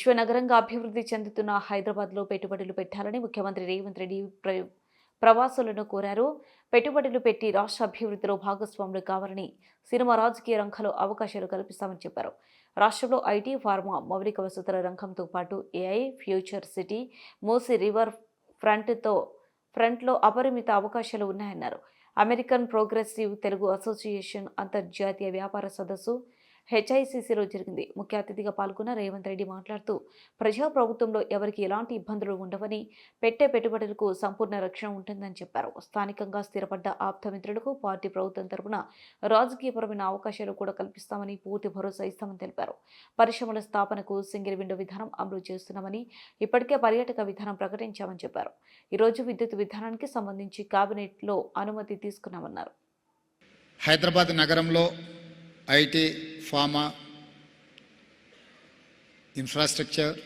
విశ్వనగరంగా అభివృద్ధి చెందుతున్న హైదరాబాద్లో పెట్టుబడులు పెట్టాలని ముఖ్యమంత్రి రేవంత్ రెడ్డి ప్ర- ప్రవాసులను కోరారు. పెట్టుబడులు పెట్టి రాష్ట్ర అభివృద్ధిలో భాగస్వాములు కావాలని సినిమా రాజకీయ రంగంలో అవకాశాలు కల్పిస్తామని చెప్పారు. రాష్ట్రంలో ఐటీ ఫార్మా మౌలిక వసతుల రంగంతో పాటు AI future city Musi river ఫ్రంట్తో ఫ్రంట్లో అపరిమిత అవకాశాలు ఉన్నాయన్నారు. అమెరికన్ ప్రోగ్రెసివ్ తెలుగు అసోసియేషన్ అంతర్జాతీయ వ్యాపార సదస్సు హెచ్ఐసిసిలో జరిగింది. ముఖ్య అతిథిగా పాల్గొన్న రేవంత్ రెడ్డి మాట్లాడుతూ ప్రజా ప్రభుత్వంలో ఎవరికి ఎలాంటి ఇబ్బందులు ఉండవని పెట్టే పెట్టుబడులకు సంపూర్ణ రక్షణ ఉంటుందని చెప్పారు. స్థానికంగా స్థిరపడ్డ ఆప్తమిత్రులకు పార్టీ ప్రభుత్వం తరపున రాజకీయపరమైన అవకాశాలు కూడా కల్పిస్తామని పూర్తి భరోసా ఇస్తామని తెలిపారు. పరిశ్రమల స్థాపనకు సింగిల్ విండో విధానం అమలు చేస్తున్నామని ఇప్పటికే పర్యాటక విధానం ప్రకటించామని చెప్పారు. ఈరోజు విద్యుత్ విధానానికి సంబంధించి కేబినెట్లో అనుమతి తీసుకున్నామన్నారు. హైదరాబాద్ నగరంలో ఐటీ ఫార్మా ఇన్ఫ్రాస్ట్రక్చర్.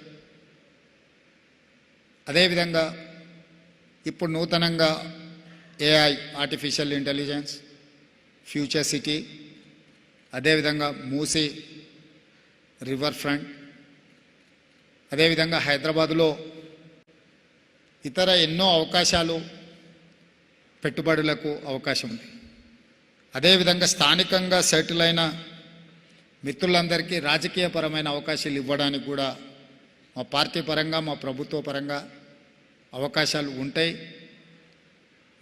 అదేవిధంగా ఇప్పుడు నూతనంగా AI artificial intelligence future city అదేవిధంగా మూసి రివర్ ఫ్రంట్ అదేవిధంగా హైదరాబాదులో ఇతర ఎన్నో అవకాశాలు పెట్టుబడులకు అవకాశం ఉంది. అదేవిధంగా స్థానికంగా సెటిల్ అయిన మిత్రులందరికీ రాజకీయపరమైన అవకాశాలు ఇవ్వడానికి కూడా మా పార్టీ పరంగా మా ప్రభుత్వ పరంగా అవకాశాలు ఉంటాయి.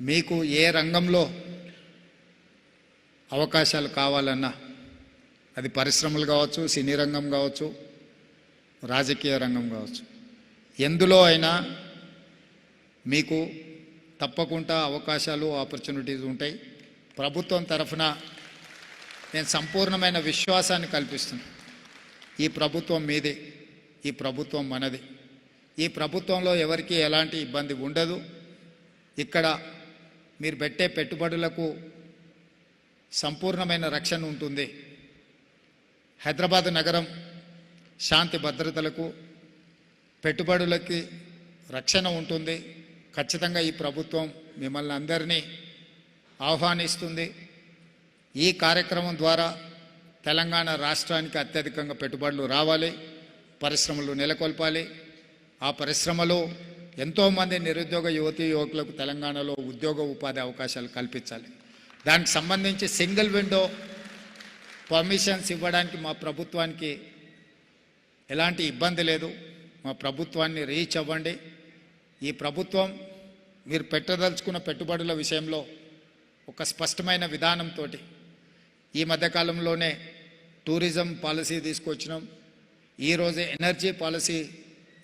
మీకు ఏ రంగంలో అవకాశాలు కావాలన్నా అది పరిశ్రమలు కావచ్చు సినీ రంగం కావచ్చు రాజకీయ రంగం కావచ్చు. ఎందులో అయినా మీకు తప్పకుండా అవకాశాలు ఆపర్చునిటీస్ ఉంటాయి. ప్రభుత్వం తరఫున నేను సంపూర్ణమైన విశ్వాసాన్ని కల్పిస్తున్నాను ఈ ప్రభుత్వం మీదే ఈ ప్రభుత్వం మనది. ఈ ప్రభుత్వంలో ఎవరికి ఎలాంటి ఇబ్బంది ఉండదు. ఇక్కడ మీరు పెట్టే పెట్టుబడులకు సంపూర్ణమైన రక్షణ ఉంటుంది. హైదరాబాద్ నగరం శాంతి భద్రతలకు పెట్టుబడులకి రక్షణ ఉంటుంది. ఖచ్చితంగా ఈ ప్రభుత్వం మిమ్మల్ని అందరినీ ఆహ్వానిస్తుంది. ఈ కార్యక్రమం ద్వారా తెలంగాణ రాష్ట్రానికి అత్యధికంగా పెట్టుబడులు రావాలి పరిశ్రమలు నెలకొల్పాలి. ఆ పరిశ్రమలో ఎంతోమంది నిరుద్యోగ యువతీ యువకులకు తెలంగాణలో ఉద్యోగ ఉపాధి అవకాశాలు కల్పించాలి. దానికి సంబంధించి సింగిల్ విండో పర్మిషన్స్ ఇవ్వడానికి మా ప్రభుత్వానికి ఎలాంటి ఇబ్బంది లేదు. మా ప్రభుత్వాన్ని రీచ్ అవ్వండి. ఈ ప్రభుత్వం మీరు పెట్టదలుచుకున్న పెట్టుబడుల విషయంలో ఒక స్పష్టమైన విధానంతో ఈ మధ్యకాలంలోనే టూరిజం పాలసీ తీసుకొచ్చినాం. ఈరోజే ఎనర్జీ పాలసీ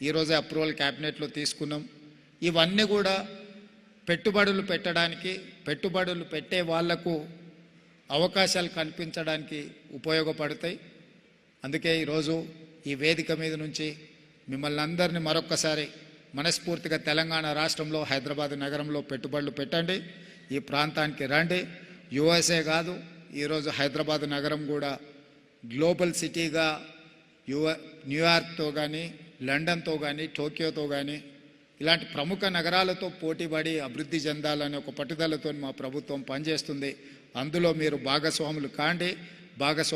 ఈరోజే అప్రూవల్ క్యాబినెట్లో తీసుకున్నాం. ఇవన్నీ కూడా పెట్టుబడులు పెట్టడానికి పెట్టుబడులు పెట్టే వాళ్ళకు అవకాశాలు కల్పించడానికి ఉపయోగపడతాయి. అందుకే ఈరోజు ఈ వేదిక మీద నుంచి మిమ్మల్ని అందరినీ మరొక్కసారి మనస్ఫూర్తిగా తెలంగాణ రాష్ట్రంలో హైదరాబాద్ నగరంలో పెట్టుబడులు పెట్టండి. ఈ ప్రాంతానికి రండి. యుఎస్ఏ కాదు ఈరోజు హైదరాబాద్ నగరం కూడా గ్లోబల్ సిటీగా యువ న్యూయార్క్తో కానీ లండన్తో కానీ టోక్యోతో కానీ ఇలాంటి ప్రముఖ నగరాలతో పోటీపడి అభివృద్ధి చెందాలనే ఒక పట్టుదలతో మా ప్రభుత్వం పనిచేస్తుంది. అందులో మీరు భాగస్వాములు కాండి. భాగస్వామి